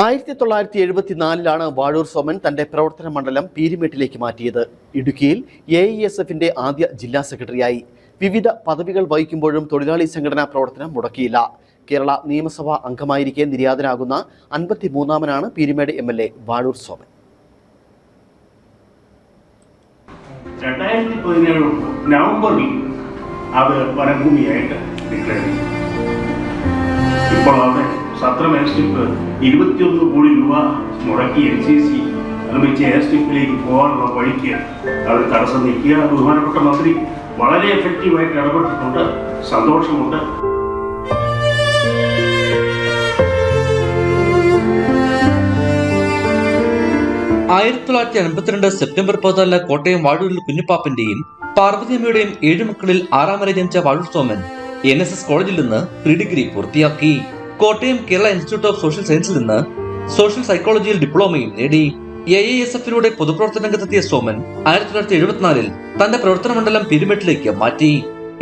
ആയിരത്തി തൊള്ളായിരത്തി എഴുപത്തിനാലിലാണ് വാഴൂർ സോമൻ തന്റെ പ്രവർത്തന മണ്ഡലം പീരിമേട്ടിലേക്ക് മാറ്റിയത്. ഇടുക്കിയിൽ എ ഇ എസ് എഫിന്റെ ആദ്യ ജില്ലാ സെക്രട്ടറിയായി. വിവിധ പദവികൾ വഹിക്കുമ്പോഴും തൊഴിലാളി സംഘടനാ പ്രവർത്തനം മുടക്കിയില്ല. കേരള നിയമസഭാ അംഗമായിരിക്കെ നിര്യാതനാകുന്ന അൻപത്തി മൂന്നാമനാണ് Peermade M L A Vazhoor Soman. രണ്ടായിരത്തി പതിനേഴ് നവംബറിൽ അത് വനഭൂമിയായിട്ട് ഇപ്പോൾ അവിടെ സത്ര എയർസ്ട്രിപ്പ് ഇരുപത്തിയൊന്ന് കോടി രൂപ മുടക്കി എൻ സി സി നിർമ്മിച്ച എയർസ്റ്റിപ്പിലേക്ക് പോകാനുള്ള വഴിക്ക് അവർ തടസ്സം നിൽക്കുക ബഹുമാനപ്പെട്ട മന്ത്രി വളരെ എഫക്റ്റീവായിട്ട് ഇടപെട്ടിട്ടുണ്ട്. സന്തോഷമുണ്ട്. ആയിരത്തി തൊള്ളായിരത്തി അൻപത്തിരണ്ട് സെപ്റ്റംബർ പതിനാലിന് കോട്ടയം വാഴൂരിൽ കുഞ്ഞുപ്പാപ്പന്റെയും പാർവതിയമ്മയുടെയും ഏഴു മക്കളിൽ ആറാമരെ ജനിച്ച Vazhoor Soman N S S കോളേജിൽ നിന്ന് പ്രീ ഡിഗ്രി പൂർത്തിയാക്കി. Kottayam Kerala institute of social സയൻസിൽ നിന്ന് സോഷ്യൽ സൈക്കോളജിയിൽ ഡിപ്ലോമയും നേടി എ ഐ എസ് എഫിലൂടെ പൊതുപ്രവർത്തന രംഗത്തെത്തിയ സോമൻ ആയിരത്തി തൊള്ളായിരത്തി എഴുപത്തിനാലിൽ തന്റെ പ്രവർത്തന മണ്ഡലം പിരിമെട്ടിലേക്ക് മാറ്റി.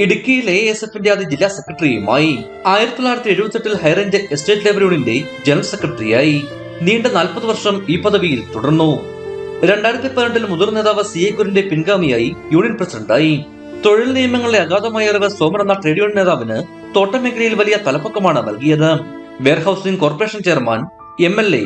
ഇടുക്കിയിൽ എ എസ് എഫിന്റെ ആദ്യ ജില്ലാ സെക്രട്ടറിയുമായി ആയിരത്തി തൊള്ളായിരത്തി എഴുപത്തെട്ടിൽ ഹൈറേഞ്ച് എസ്റ്റേറ്റ് ലേബർ യൂണിയന്റെ ജനറൽ സെക്രട്ടറിയായി. നീണ്ട നാൽപ്പത് വർഷം ഈ പദവിയിൽ തുടർന്നു. രണ്ടായിരത്തി പതിനെട്ടിൽ മുതിർന്ന നേതാവ് സി എ കുരിന്റെ പിൻഗാമിയായി യൂണിയൻ പ്രസിഡന്റായി. തൊഴിൽ നിയമങ്ങളുടെ അഗാധമായ അറിവ് സോമൻ എന്ന ട്രേഡ് യൂണിയൻ നേതാവിന് തോട്ടം മേഖലയിൽ വലിയ തലപ്പൊക്കമാണ് നൽകിയത്. Warehousing corporation chairman M L A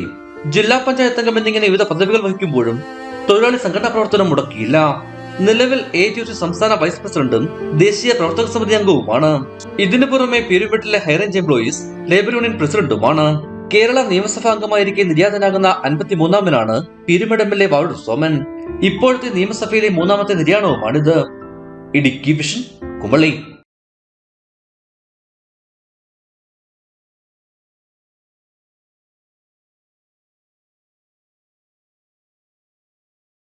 ജില്ലാ പഞ്ചായത്ത് അംഗം എന്നിങ്ങനെ വിവിധ പദവികൾ വഹിക്കുമ്പോഴും തൊഴിലാളി സംഘടനാ പ്രവർത്തനം മുടക്കിയില്ല. നിലവിൽ എ ടി സി സംസ്ഥാന വൈസ് പ്രസിഡന്റും ദേശീയ പ്രവർത്തക സമിതി അംഗവുമാണ്. ഇതിനു പുറമെ പെരുവെട്ടിലെ high range employees labour union പ്രസിഡന്റുമാണ്. Kerala നിയമസഭാ അംഗമായിരിക്കെ നിര്യാതനാകുന്ന അൻപത്തിമൂന്നാമനാണ് പീരുമേട് എം എൽ എ വാർഡ് സോമൻ. ഇപ്പോഴത്തെ നിയമസഭയിലെ മൂന്നാമത്തെ നിര്യാണവുമാണിത്. ഇടുക്കി വിഷൻ കുമളി.